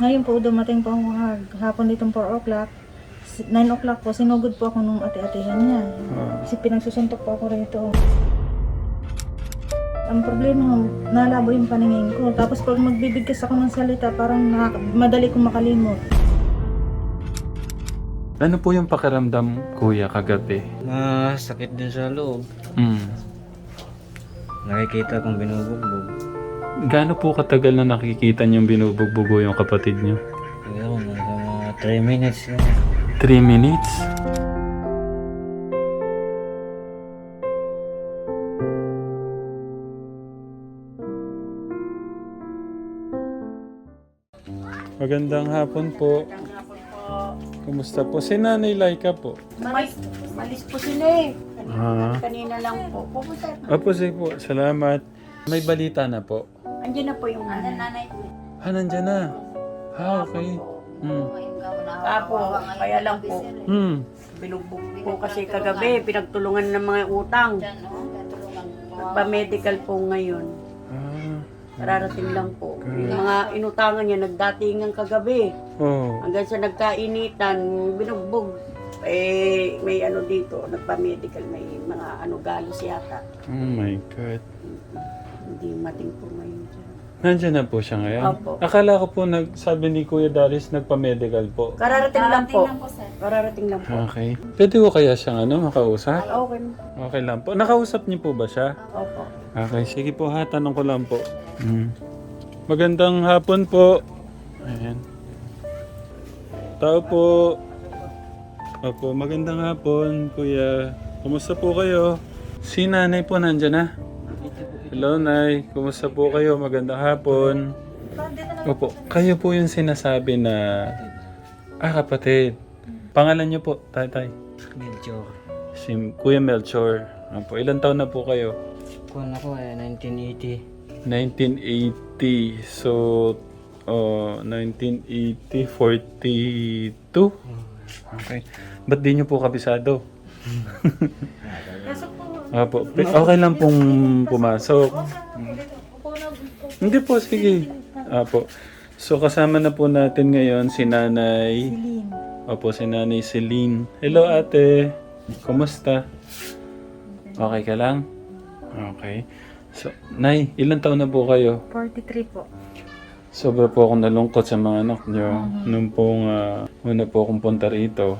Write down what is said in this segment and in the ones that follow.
Ngayon po, dumating po ako hag- hapon ditong 4 o'clock. S- 9 o'clock po, sinugod po ako nung ate-atehan niya. Ah. Kasi pinagsusuntok po ako rito. Ang problema, nalabo yung paningin ko. Tapos pag magbibigkas ako ng salita, parang nakaka- madali kong makalimot. Ano po yung pakiramdam, kuya, kagabi? Masakit din sa loob. Mm. Nakikita kong binubugbog. Gaano po katagal na nakikita niyong binubugbugo yung kapatid niyo? Siguro mga mga 3 minutes lang. 3 minutes? Magandang hapon po. Kumusta po? Si Nanay Laika po. Malis, malis po sila eh. Ah. Kanina lang po. Pupunta. Opo, sige po. Salamat. May balita na po. Andiyan na po yung nanay. Ah, nandyan na. Ah, okay. Hmm. Apo, kaya lang po. Hmm. Binugbog po kasi kagabi. Pinagtulungan ng mga utang. Pa-medical po ngayon. Ah. Kararating lang po. Yung mga inutangan niya, nagdatingan kagabi. Oh. Hanggang sa nagkainitan, binugbog. Eh, may ano dito, nagpa-medical, may mga ano galos yata. Oh my God. Hindi mating po Nandyan na po siya ngayon? Opo. Akala ko po, nag, sabi ni Kuya Darius, nagpa-medical po. Kararating lang po. Kararating lang po. Okay. Pwede ko kaya siyang ano, makausap? Okay. Okay lang po. Nakausap niyo po ba siya? Opo. Okay, sige po ha, tanong ko lang po. Mm. Magandang hapon po. Ayan. Tao po. Opo, magandang hapon, kuya. Kumusta po kayo? Si nanay po nandyan na. Hello, Nay. Kumusta po kayo? Magandang hapon. Opo, kayo po yung sinasabi na... Ah, kapatid. Pangalan niyo po, tatay. Medyo. Si Kuya Melchor. Opo, ilan taon na po kayo? Kung ako eh, 1980. 1980. So, oh, 1980, 42? Okay. Ba't di nyo po kabisado? Apo. Pe- Okay lang pong pumasok. Hindi po, sige. Apo. So, kasama na po natin ngayon si Nanay. Opo, si Nanay Celine. Hello, ate. Kumusta? Okay ka lang? Okay. So, Nay, ilan taon na po kayo? 43 po. Sobra po akong nalungkot sa mga anak nyo. Nung pong ah, una po akong punta rito.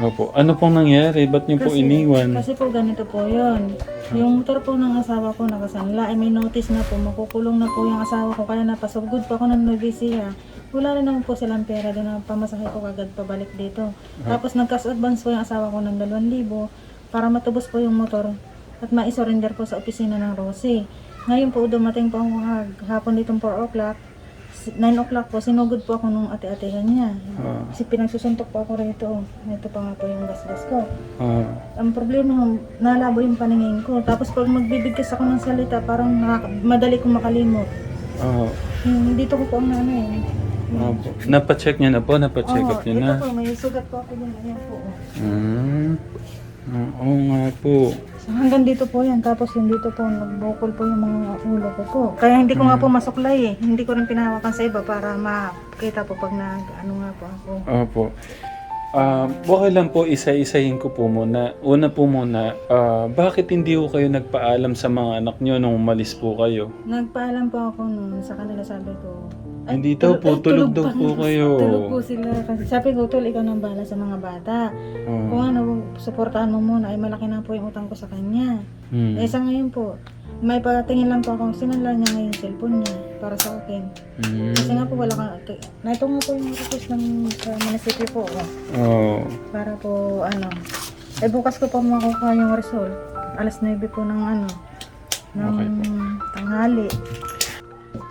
Opo. Ano pong nangyari? Ba't nyo po iniwan? Kasi po ganito po yon. Yung motor po ng asawa ko nakasanla, ay may notice na po, makukulong na po yung asawa ko, kaya napasugod pa ako ng Nuevesia. Wala rin naman po silang pera doon na pamasahe ko kagad pabalik dito. Tapos nag-cash advance po yung asawa ko ng 2,000 para matubos po yung motor at ma-surrender po sa opisina ng Rosy. Ngayon po dumating po ako hapon ditong 4 o'clock. S- 9 o'clock po, sinugod po ako nung ate-atehan niya. Ah, Kasi pinagsusuntok po ako rito. Ito pa nga po yung gasgas ko. ah, Ang problema, nalabo yung paningin ko. Tapos pag magbibigkas ako ng salita, parang nakaka- madali kong makalimot. ah, Yung dito ko po ang ano eh. opo. Napacheck nyo na po? Napacheck up nyo ito na? po, may sugat po ako dyan. Ayan po. Hmm. Ah, Oo nga po. So, hanggang dito po yan. Tapos yung dito po, nagbukol po yung mga ulo ko po. Kaya hindi ko nga po masuklay eh. Hindi ko rin pinahawakan sa iba para makita po pag nag, ano nga po ako. Opo. Ah, okay lang po, isa-isahin ko po muna. Una po muna, ah, bakit hindi ko kayo nagpaalam sa mga anak nyo nung umalis po kayo? Nagpaalam po ako noon sa kanila sabi ko. Hindi daw po, tulog daw pa po nga. kayo. Tulog po sila. Kasi sabi ko, tol, ikaw nang bala sa mga bata. Oh. Kung ano, suportahan mo muna, ay malaki na po yung utang ko sa kanya. Hmm. Eh sa ngayon po, may patingin lang po ako, sinala niya ngayon yung cellphone niya para sa akin. Hmm. Kasi nga po wala kang, na ito nga po yung request ng sa municipio po. Oh, Oh. para po ano, eh bukas ko pa makukuha yung result. Alas 9 po ng ano, ng Okay tanghali.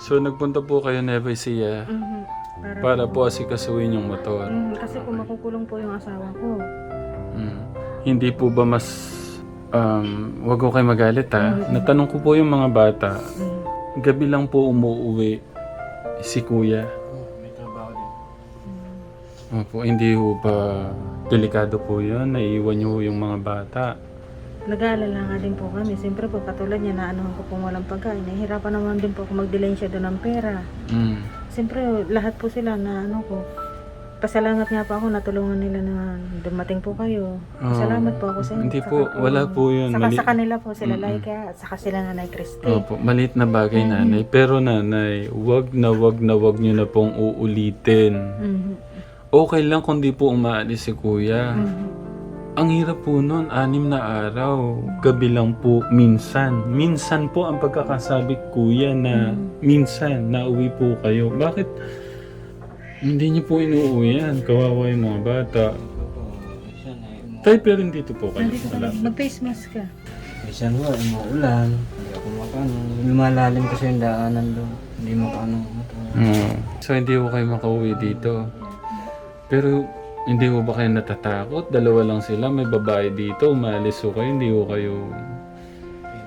So nagpunta po kayo Nueva Ecija Mhm. Para, para po asikasuhin yung motor. Mhm, kasi po makukulong po yung asawa ko. Hmm. Hindi po ba mas... Um, wag ko kayo magalit ha. Natanong ko po yung mga bata. Mhm. Gabi lang po umuwi si kuya. Din. Opo, hindi ho ba delikado po yun? Naiiwan niyo ho yung mga bata. Nag-aalala nga din po kami. Siyempre po, katulad niya na anuhan ko po walang pagkain. Nahihirapan naman din po ako mag-delay siya doon ng pera. Mm. siyempre lahat po sila na ano ko, pasalamat nga po ako, natulungan nila na dumating po kayo. Oo. Salamat po ako sa inyo. Hindi Saka po, wala po yun. Saka Mali- sa kanila po, sila Mm-mm. Laika at saka sila Nanay Christy. Opo, maliit na bagay Mhm. nanay. Pero nanay, wag na wag na wag nyo na pong uulitin. Mhm. Okay lang kung di po umaalis si kuya. Mhm. Ang hirap po nun, anim na araw. Gabi lang po, minsan. Minsan po ang pagkakasabi kuya na minsan nauwi po kayo. Bakit hindi niyo po inuuwi yan? Kawawa yung mga bata. Tay, pero dito po kayo. Nandito ka Wala. lang. Mag-face mask ka. Minsan ho, ay maulan. Hindi ako makano. Lumalalim kasi yung daanan doon. Hindi makano. Oo. So, hindi ko kayo makauwi dito. Pero, hindi ko ba kayo natatakot? Dalawa lang sila, may babae dito, umalis ko kayo, hindi ko kayo...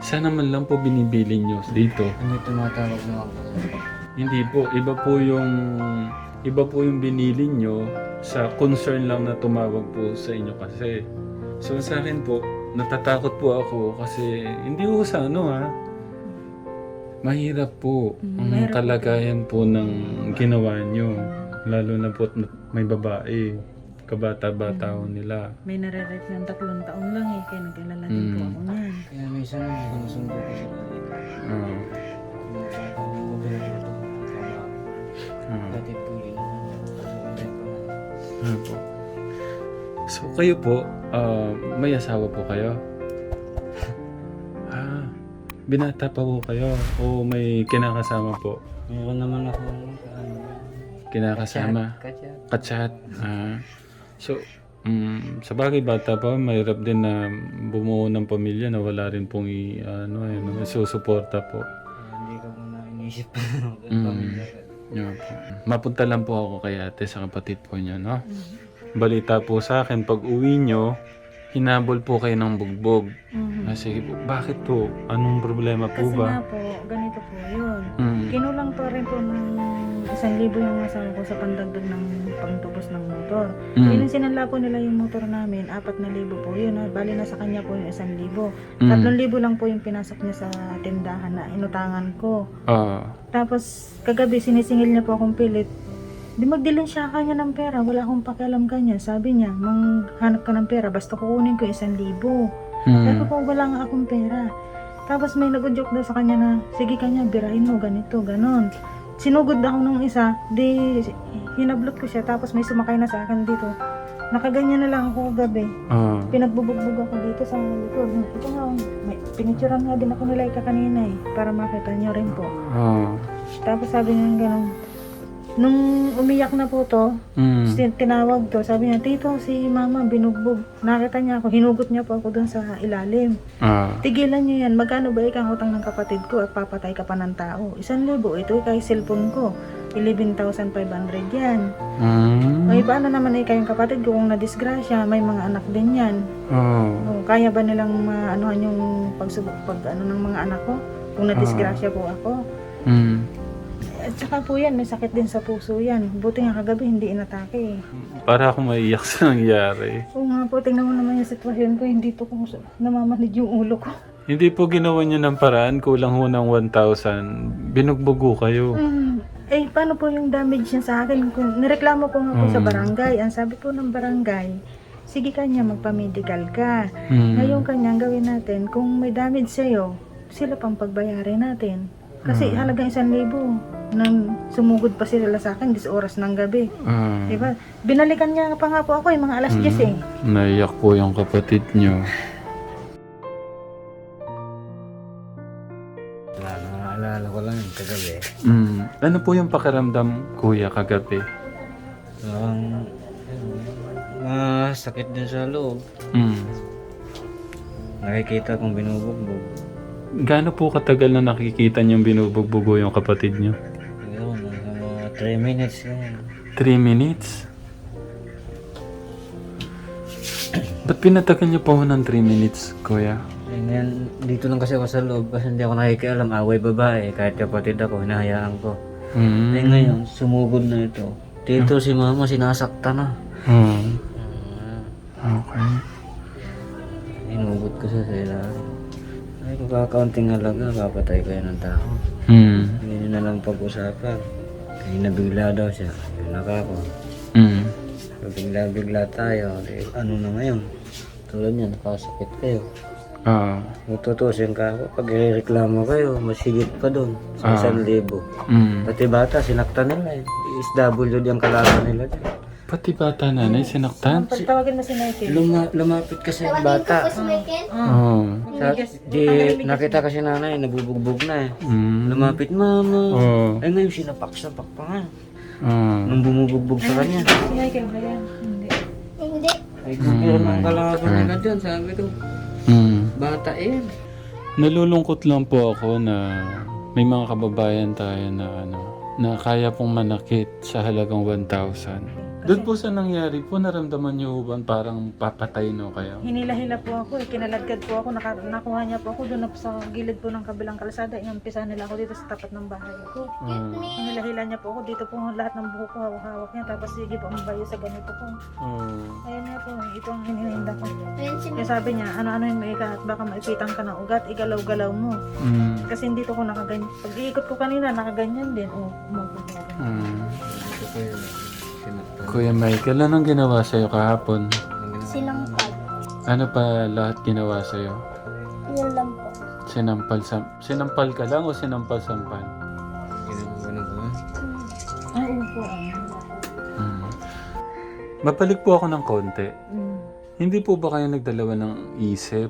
Sana man lang po binibili nyo dito. Hindi tumatawag na ako. Hindi po, iba po yung... Iba po yung binili nyo sa concern lang na tumawag po sa inyo kasi. So sa akin po, natatakot po ako kasi hindi ko sa ano ha. Mahirap po Mm, ang mahirap kalagayan po ng ginawa nyo. Lalo na po at may babae. Kabata-bata Mm. nila. May nare-rep ng tatlong taon lang eh, kaya nag-alala din po Mm. ako niyan. Kaya minsan hindi ko nasundo ko dito. Oo. Ano po? So kayo po, ah, may asawa po kayo? ah, binata pa po kayo o may kinakasama po? Meron naman ako ano, Kinakasama? Kachat. Kachat? Ah. So, mm, sa bagay bata pa, mahirap din na bumuo ng pamilya na wala rin pong i, ano, eh, no, susuporta po. Hindi ko muna inisip. Mm. Pamilya. Yun po. Mapunta lang po ako kay ate sa kapatid po niya, no? Balita po sa akin, pag uwi nyo, hinabol po kayo ng bugbog. Mhm. Ah, sige po. Bakit po? Anong problema po Kasi nga ba? po, ganito po yun. Mm. Kinulang pa rin po ng isang libo yung asawa ko sa pandagdag ng pangtubos ng motor. Mm. Yun yung sinanla po nila yung motor namin, apat na libo po yun. ah. Bali na sa kanya po yung isang libo. Mm. Tatlong libo lang po yung pinasok niya sa tindahan na inutangan ko. Ah. Tapos kagabi sinisingil niya po akong pilit. Di magdilin siya kanya ng pera, wala akong pakialam kanya. Sabi niya, manghanap ka ng pera, basta kukunin ko isang libo. Sabi Mm. ko, wala nga akong pera. Tapos may nag-joke daw sa kanya na, sige kanya, birahin mo, ganito, ganon. Sinugod ako nung isa, di hinablot ko siya, tapos may sumakay na sa akin dito. Nakaganyan na lang ako gabi. Ah. Pinagbubugbog ako dito sa likod. Ito nga, may pinicturan nga din ako nila ika kanina eh, para makita niyo rin po. Ah. Tapos sabi niya gano'n, nung umiyak na po to, Mm. tin- tinawag to, sabi niya, tito, si mama binugbog. Nakita niya ako, hinugot niya po ako dun sa ilalim. Ah. Tigilan niyo yan, magkano ba ikang utang ng kapatid ko at papatay ka pa ng tao? Isang libo, ito kay cellphone ko. 11,500 yan. Mm. Ay, paano naman eh kayong kapatid ko kung nadisgrasya, may mga anak din yan. Oh. Oh, kaya ba nilang maanuhan yung pagsubok pag ano ng mga anak ko? Kung nadisgrasya po ako. Mm. At saka po yan, may sakit din sa puso yan. Buti nga kagabi hindi inatake eh. Para ako maiyak sa nangyari. Oo nga po, tingnan mo naman yung sitwasyon ko, hindi to kung namamanid yung ulo ko. Hindi po ginawa niyo ng paraan, kulang ho ng 1,000. Binugbugo kayo. Mm. Eh, paano po yung damage niya sa akin? Kung nireklamo ko nga po sa Mm. barangay. Ang sabi po ng barangay, sige kanya, magpa-medical ka. Mm. Ngayon kanya, ang gawin natin, kung may damage sa'yo, sila pang pagbayarin natin. Kasi Mm. halagang isang libo. Nang sumugod pa sila sa akin, 10 oras ng gabi. Ah. Diba? Binalikan niya pa nga po ako, yung mga alas 10 eh. Naiyak po yung kapatid niyo. Wala, naalala ko lang yung kagabi. Mm. Ano po yung pakiramdam, kuya, kagabi? Parang, masakit din sa loob. Mm. Nakikita kong binubugbog. Gaano po katagal na nakikita niyong binubugbugo yung kapatid niyo? Siguro, nasa mga 3 minutes lang. 3 minutes? Ba't pinatagal niyo po ng 3 minutes, kuya? Eh, ngayon, dito lang kasi ako sa loob kasi hindi ako nakikialam. Away babae, kahit kapatid ako, hinahayaan ko. Mm. Eh ngayon, sumugod na ito. Dito si mama, sinasakta na. Mm. Okay. Inugot ko sa sila. Ay, kung kakaunting halaga, papatay kayo ng tao. Mm. Hindi na lang pag-usapan. Eh, nabigla daw siya. Yun ako. Mm. So, bigla-bigla tayo. Eh, ano na ngayon? Tulad niya, nakasakit kayo. Ah. Tutusin ka ako. Pag reklamo kayo, masigit pa doon. Ah. Sa isang libo. Mm. Pati bata, sinaktan nila eh. SW yung kalaban nila. dyan. Pati bata nanay, sinaktan? Pagtawagin mo si Michael. Luma, lumapit kasi yung bata. Oo. Sa, di, nakita kasi nanay, nabubugbog na eh. Mm. Lumapit, mama. Oo. Ay ngayon, sinapak-sapak pa nga. Ah. Nung bumubugbog sa kanya. Si Michael ba yan? Hindi. Ay, kung meron ang kalaban nila dyan, sabi ko, Mm. bata eh. Nalulungkot lang po ako na may mga kababayan tayo na ano na kaya pong manakit sa halagang 1,000. Doon po sa nangyari po, naramdaman niyo ba parang papatay no kayo? Hinila-hila po ako eh. Kinaladkad po ako. Naka, nakuha niya po ako doon sa gilid po ng kabilang kalsada. Inampisa nila ako dito sa tapat ng bahay ko. Mm. Hinila-hila niya po ako. Dito po lahat ng buhok ko hawak-hawak niya. Tapos sige po, mabayo sa ganito po. Oh. Ayun nga po, ito ang hinihinda ko. Kaya sabi niya, ano-ano yung maikat at baka maipitan ka ng ugat, igalaw-galaw mo. Mm. Kasi dito ko nakaganyan. Pag iikot ko kanina, nakaganyan din. Oh, umabubugan. Mm. Ito ko yun. Sinaktan. Kuya Michael, anong ginawa sa'yo kahapon? Sinampal. Ano pa lahat ginawa sa'yo? Yun lang po. Sinampal, sam sinampal ka lang o sinampal-sampal? Ginagawa ko. Ay, upo. ah. Mm. Mapalik po ako ng konti. Mm. Hindi po ba kayo nagdalawa ng isip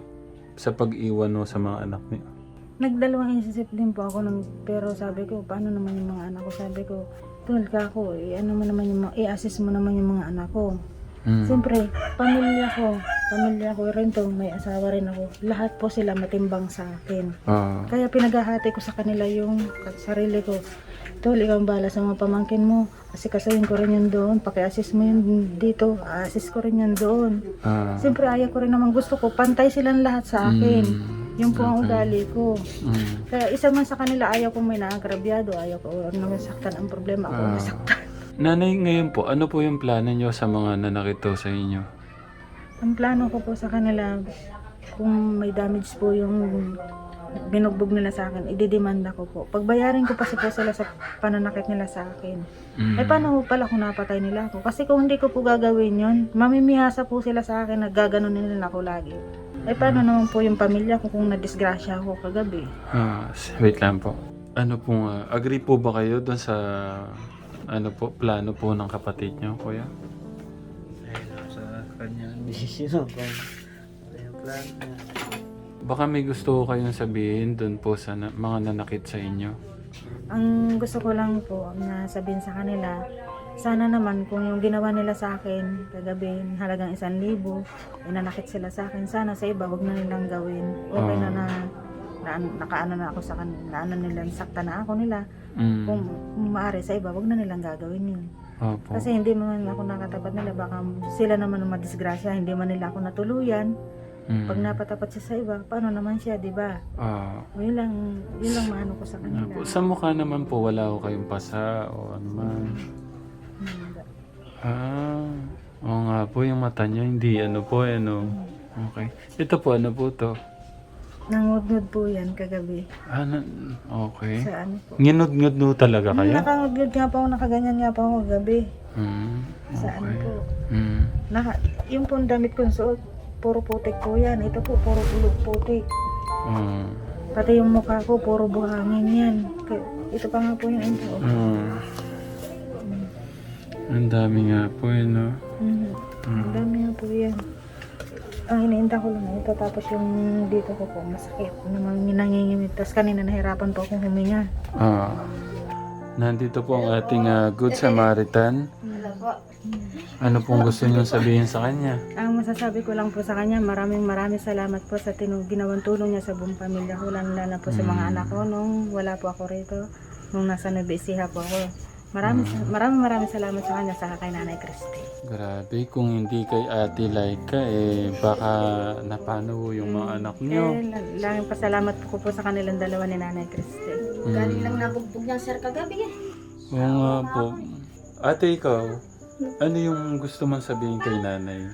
sa pag-iwan mo sa mga anak niyo? Nagdalawang isip din po ako nung, pero sabi ko, paano naman yung mga anak ko? Sabi ko, tulad ka ako, eh, ano mo naman yung mga, i-assist mo naman yung mga anak ko. Mm. Siyempre, pamilya ko, pamilya ko rin to, may asawa rin ako. Lahat po sila matimbang sa akin. Ah. Kaya pinaghahati ko sa kanila yung sarili ko. Tol, ikaw ang bala sa mga pamangkin mo. Kasi kasuhin ko rin yun doon. Paki-assist mo yun dito. Assist ko rin yun doon. Ah. Siyempre, ayaw ko rin naman gusto ko. Pantay silang lahat sa akin. Mm. Yung po ang ugali ko. Mm. Kaya isa man sa kanila, ayaw kong may naagrabyado. Ayaw ko naman saktan ang problema. Ako Ah. nasaktan. Nanay, ngayon po, ano po yung plano niyo sa mga nanakito sa inyo? Ang plano ko po sa kanila, kung may damage po yung binugbog nila sa akin, ididemanda ko po. Pagbayarin ko pa po sila sa pananakit nila sa akin. Mm. Eh paano po pala kung napatay nila ako? Kasi kung hindi ko po gagawin yun, mamimihasa po sila sa akin, naggaganon nila ako lagi. Eh paano naman po yung pamilya ko kung nadisgrasya ako kagabi? Ah, wait lang po. Ano po nga, agree po ba kayo doon sa ano po, plano po ng kapatid niyo, kuya? Ay, nasa kanya ang desisyon kung ano yung plan niya. Baka may gusto ko kayong sabihin doon po sa na- mga nanakit sa inyo. Ang gusto ko lang po na sabihin sa kanila, sana naman kung yung ginawa nila sa akin kagabi, halagang isang libo, inanakit sila sa akin, sana sa iba, wag na nilang gawin. Okay na na, na nakaano na ako sa kanila, naano nila, sakta na ako nila. Mm. Kung, kung maaari sa iba, wag na nilang gagawin yun. Opo. Kasi hindi man ako nakatapat nila, baka sila naman ang madisgrasya, hindi man nila ako natuluyan. Mm. Pag napatapat siya sa iba, paano naman siya, di ba? Ah. O, Yun lang, yun lang maano ko sa kanila. Sa mukha naman po, wala ko kayong pasa o ano man. Ah, oo nga po, yung mata niya, hindi ano po, ano. Okay. Ito po, ano po to? Nangudngud po yan kagabi. Ah, na- okay. Sa ano po. Nginod-ngod no talaga kayo? Nakangudngud nga po ako, nakaganyan nga po ako kagabi. Hmm, Sa ano okay. po. Hmm. Naka, yung pong damit kong suot, puro putik po yan. Ito po, puro bulok putik. Ah. Pati yung mukha ko, puro buhangin yan. Ito pa nga po yung intro. Ah. Ang dami nga po, eh, no? Mhm. Ang dami nga po yan. Ang iniinta ko lang ito, tapos yung dito ko po, masakit. Namang nangingimit. Tapos kanina nahirapan po akong huminga. Ah. Nandito po ang ating ah, Good Samaritan. Ano pong gusto niyo sabihin sa kanya? Ang masasabi ko lang po sa kanya, maraming maraming salamat po sa tinu- ginawang tulong niya sa buong pamilya ko, lalo lalo po sa mga anak ko nung wala po ako rito, nung nasa Nueva po ako. Maraming, maraming maraming salamat sa kanya sa kay Nanay Christy. Grabe, kung hindi kay Ate Laika, eh, baka napano yung mga anak niyo. Eh, la- lang pasalamat po ko po sa kanilang dalawa ni Nanay Christy. Galing lang nabugbog niyan sir kagabi eh. Oo nga po. Ate, ikaw, ano yung gusto mong sabihin kay nanay?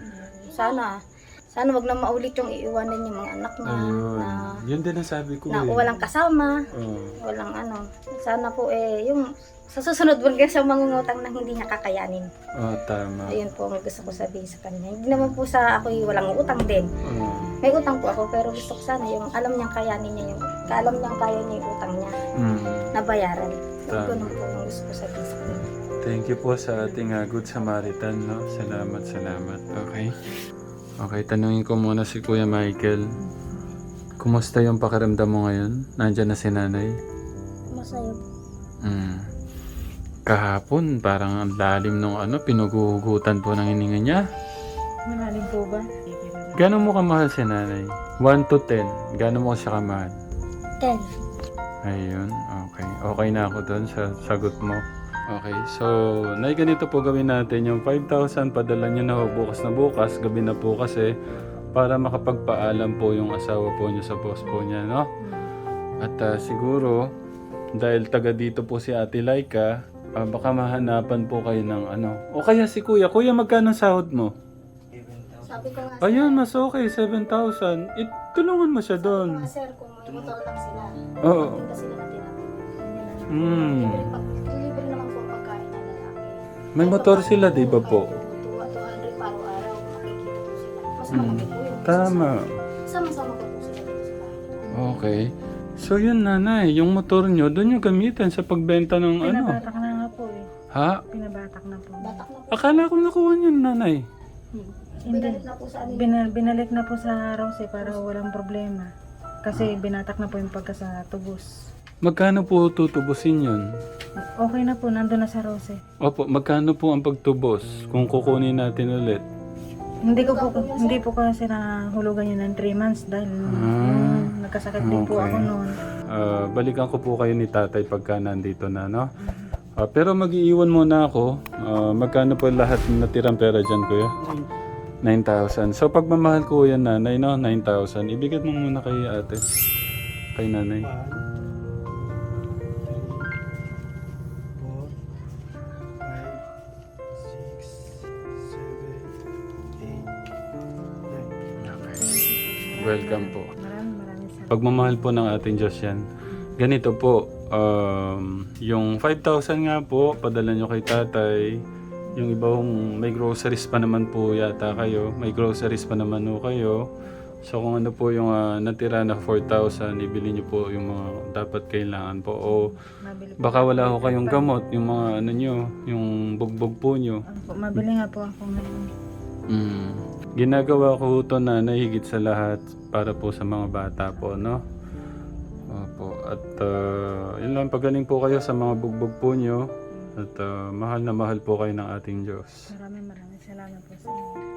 Sana Sana wag na maulit yung iiwanan yung mga anak niya Ayun. na, Yun din ang sabi ko na eh. walang kasama, Oo. walang ano. Sana po eh, yung sa susunod wag siya mangungutang na hindi niya kakayanin. Oh, tama. Ayun po ang gusto ko sabihin sa kanya. Hindi naman po sa ako'y walang utang din. Oo. May utang po ako pero gusto ko sana yung alam niyang kayanin niya yung alam niyang kaya niya yung utang niya Mm. na bayaran. Tama. Ganun po ang gusto ko sabihin sa kanya. Thank you po sa ating uh, Good Samaritan, no? Salamat, salamat. Okay? Okay, tanungin ko muna si Kuya Michael. Kumusta yung pakiramdam mo ngayon? Nandyan na si nanay? Masaya po. Mm. Kahapon, parang ang lalim nung ano, pinuguhugutan po ng hininga niya. Malalim po ba? Gano'n mo kamahal si nanay? 1 to 10. Gano'n mo siya kamahal? Ten. Ayun, okay. Okay na ako doon sa sagot mo. Okay, so, nay ganito po gawin natin. Yung 5,000, padala nyo na ho bukas na bukas. Gabi na po kasi para makapagpaalam po yung asawa po niyo sa boss po niya, no? At ah, siguro, dahil taga dito po si Ate Laika, ah, baka mahanapan po kayo ng ano. O kaya si Kuya. Kuya, magkano sahod mo? Sabi ko nga, Ayun, mas okay, 7,000. It, tulungan mo siya doon. sir, kung may motor lang sila, Oo. hindi sila na tinatawag. Mm. Libre, pa, libre May motor sila, di ba po? 200 pa araw-araw, makikita po sila. Mas Mm. malaki po yun. Tama. Sama-sama ko po sila dito sa bahay. Okay. So yun nanay, yung motor nyo, doon nyo gamitin sa pagbenta ng ano. Pinabatak na nga po eh. Ha? Pinabatak na po. Batak na po. Akala ko nakuha nyo nanay. Hindi. Binalik na po sa amin. Binal, binalik na po sa Rose para walang problema. Kasi binatak na po yung pagka sa tubos. Magkano po tutubusin yun? Okay na po, nandun na sa Rose. Opo, magkano po ang pagtubos kung kukunin natin ulit? Hindi ko po, hindi po kasi nahulugan yun ng 3 months dahil Ah, yung nagkasakit din po okay. ako noon. Ah, balikan ko po kayo ni tatay pagka nandito na, no? Ah, pero mag-iiwan muna ako. Ah, magkano po lahat ng natirang pera dyan, kuya? 9,000. So pagmamahal ko yan nanay, no? 9,000. Ibigay mo muna kay ate. Kay nanay. Welcome po. Maraming maraming salamat. Pagmamahal po ng ating Diyos yan. Ganito po, um, yung 5,000 nga po, padala nyo kay tatay. Yung iba hong may groceries pa naman po yata kayo. May groceries pa naman po kayo. So kung ano po yung ah, natira na 4,000, ibili nyo po yung mga dapat kailangan po. O Mabili baka wala ho kayong gamot, yung mga ano nyo, yung bugbog po nyo. Ano po, mabili nga po ako ngayon. Mm. Ginagawa ko ito na nahigit sa lahat para po sa mga bata po, no? Opo. At uh, yun lang, pagaling po kayo sa mga bugbog po nyo. At ah, mahal na mahal po kayo ng ating Diyos. Maraming maraming salamat po sa inyo.